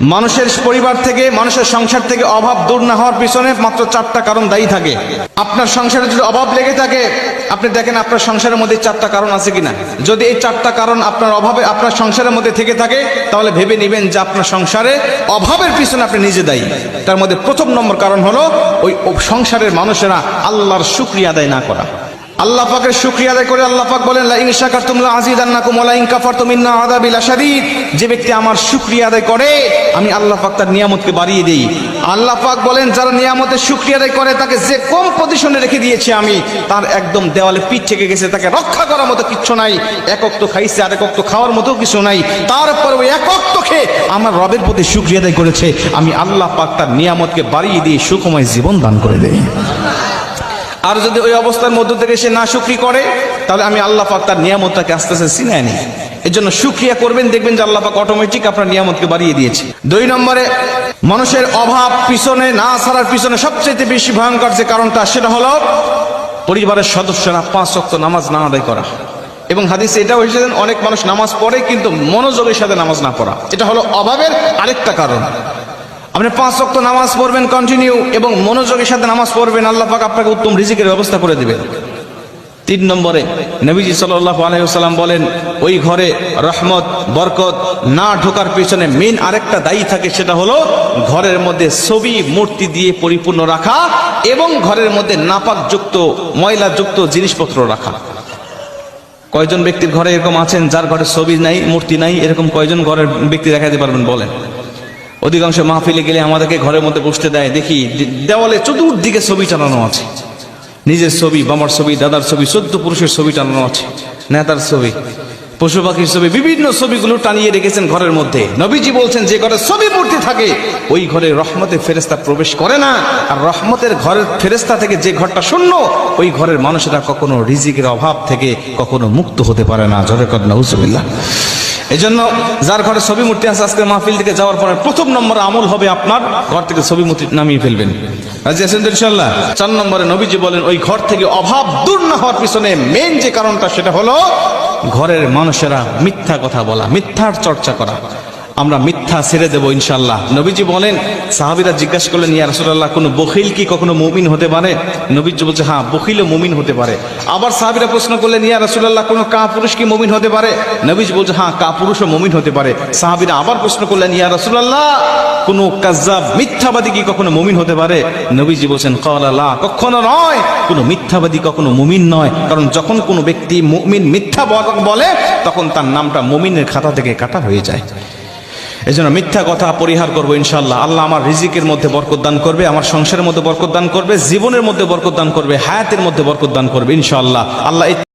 মানুষের পরিবার থেকে, মানুষের সংসার থেকে অভাব দূর না হওয়ার পিছনে মাত্র চারটা কারণ দায়ী থাকে। আপনার সংসারে যদি অভাব লেগে থাকে, আপনি দেখেন আপনার সংসারের মধ্যে চারটা কারণ আছে কিনা। যদি এই চারটা কারণ আপনার অভাবে আপনার সংসারের মধ্যে থেকে থাকে, তাহলে ভেবে নেবেন যে আপনার সংসারে অভাবের পিছনে আপনি নিজে দায়ী। তার মধ্যে প্রথম নম্বর কারণ হলো, ওই সংসারের মানুষেরা আল্লাহর শুক্রিয়া আদায় না করা। আল্লাহ পাকের শুক্রিয়া আদায় করে আল্লাহ পাক বলেন লা ইন শাকারতুম লা আযীদান্নাকুম ওয়া লা ইন কাফারতুম ইন্না আযাবি লাশাদীদ যে ব্যক্তি আমার শুক্রিয়া আদায় করে, আমি আল্লাহ পাক তার নিয়ামতকে বাড়িয়ে দেই। আল্লাহ পাক বলেন, যারা নিয়ামতের শুক্রিয়া আদায় করে, তাকে যে কম পজিশনে রেখে দিয়েছি আমি, তার একদম দেওয়ালে পিঠ থেকে গেছে, তাকে রক্ষা করার মতো কিচ্ছু নাই একক তো খাইছে আর একক তো খাওয়ার মতো কিছু নাই। তারপর ওই একক তো খেয়ে আমার রবের প্রতি শুক্রিয়া আদায় করেছে, আমি আল্লাহ পাক তার নিয়ামতকে বাড়িয়ে দিয়ে সুখময় জীবন দান করে দেই। আর যদি ওই অবস্থার মধ্য থেকে সে না শুক্রি করে, তাহলে আমি আল্লাহ পাক তার নিয়ামতটাকে আস্তে আস্তে চিনায় নি এর জন্য সুক্রিয়া করবেন, দেখবেন যে আল্লাহ পাক অটোমেটিক আপনার নিয়ামতকে বাড়িয়ে দিয়েছে। দুই নম্বরে, মানুষের অভাব পিছনে, না ছাড়ার পিছনে সবচেয়ে বেশি ভয়ঙ্কর যে কারণটা, সেটা হলো পরিবারের সদস্যরা পাঁচ অক্ত নামাজ না আদায় করা। এবং হাদিসে এটাও এসেছেন অনেক মানুষ নামাজ পড়ে, কিন্তু মনোযোগের সাথে নামাজ না পড়া। এটা হলো অভাবের আরেকটা কারণ। আপনি পাঁচ অক্ত নামাজ পড়বেন কন্টিনিউ এবং মনোযোগের সাথে নামাজ পড়বেন, আল্লাহ পাক আপনাকে উত্তম রিজিকের ব্যবস্থা করে দেবেন। তিন নম্বরে, নবীজি সাল্লাহ আলাইসাল্লাম বলেন, ওই ঘরে রহমত, বরকত না ঢোকার পিছনে মেন আরেকটা দায়ী থাকে, সেটা হলো ঘরের মধ্যে ছবি, মূর্তি দিয়ে পরিপূর্ণ রাখা এবং ঘরের মধ্যে নাপাকযুক্ত, ময়লাযুক্ত জিনিসপত্র রাখা। কয়জন ব্যক্তির ঘরে এরকম আছেন, যার ঘরে ছবি নাই, মূর্তি নাই, এরকম কয়জন ঘরের ব্যক্তি দেখাতে পারবেন, বলেন। অধিকাংশ মাহফিলে গেলে আমাদেরকে ঘরের মধ্যে বসতে দেয়। দেখি দেওয়ালে চতুর্দিকে ছবি টানানো আছে। নিজের ছবি, বাবার ছবি, দাদার ছবি, চোদ্দ পুরুষের ছবি টানানো আছে, নেতার ছবি। পশু পাখির ছবি, বিভিন্ন ছবিগুলো টানিয়ে রেখেছেন ঘরের মধ্যে। নবীজি বলছেন, যে ঘরে ছবি মূর্তি থাকে, ওই ঘরে রহমতের ফেরেস্তা প্রবেশ করে না। আর রহমতের ঘরের ফেরেস্তা থেকে যে ঘরটা শূন্য, ওই ঘরের মানুষেরা কখনো রিজিকের অভাব থেকে কখনো মুক্ত হতে পারে না। জরে কন্যা হুসুবিল্লাহ এই জন্য যার ঘরে ছবি মূর্তি আছে, আজকে মাহফিল থেকে যাওয়ার পরে প্রথম নম্বর আমল হবে আপনার ঘর থেকে ছবি মূর্তি নামিয়ে ফেলবেন। ইনশাল্লাহ চার নম্বরে নবীজি বলেন, ওই ঘর থেকে অভাব দূর না হওয়ার পিছনে মেন যে কারণটা সেটা হলো ঘরের মানুষেরা মিথ্যা কথা বলা, মিথ্যার চর্চা করা। আমরা মিথ্যা ছেড়ে দেবো ইনশাল্লাহ নবীজি বলেন, সাহাবিরা জিজ্ঞাসা করলেন, ইয়া রাসূলুল্লাহ, কোনো বখিল কি কখনো মুমিন হতে পারে? নবীজি বলছে হ্যাঁ বখিলও মুমিন হতে পারে। আবার সাহাবিরা প্রশ্ন করলেন, ইয়া রাসূলুল্লাহ, কোনো কা পুরুষ কি মুমিন হতে পারে? নবীজি বলছে হ্যাঁ কা পুরুষও মুমিন হতে পারে। সাহাবিরা আবার প্রশ্ন করলেন, ইয়া রাসূলুল্লাহ, কোনো কাজাব মিথ্যাবাদী কি কখনো মুমিন হতে পারে? নবীজি বলছেন ক্বালা লা, কখনো নয়। কোনো মিথ্যাবাদী কখনো মুমিন নয়। কারণ যখন কোনো ব্যক্তি মুমিন মিথ্যা বলে, তখন তার নামটা মুমিনের খাতা থেকে কাটা হয়ে যায়। এই জন্য মিথ্যা কথা পরিহার করব ইনশাল্লাহ আল্লাহ আমার রিজিকের মধ্যে বরকত দান করবে, আমার সংসারের মধ্যে বরকত দান করবে, জীবনের মধ্যে বরকত দান করবে, হায়াতের মধ্যে বরকত দান করবে ইনশাল্লাহ আল্লাহ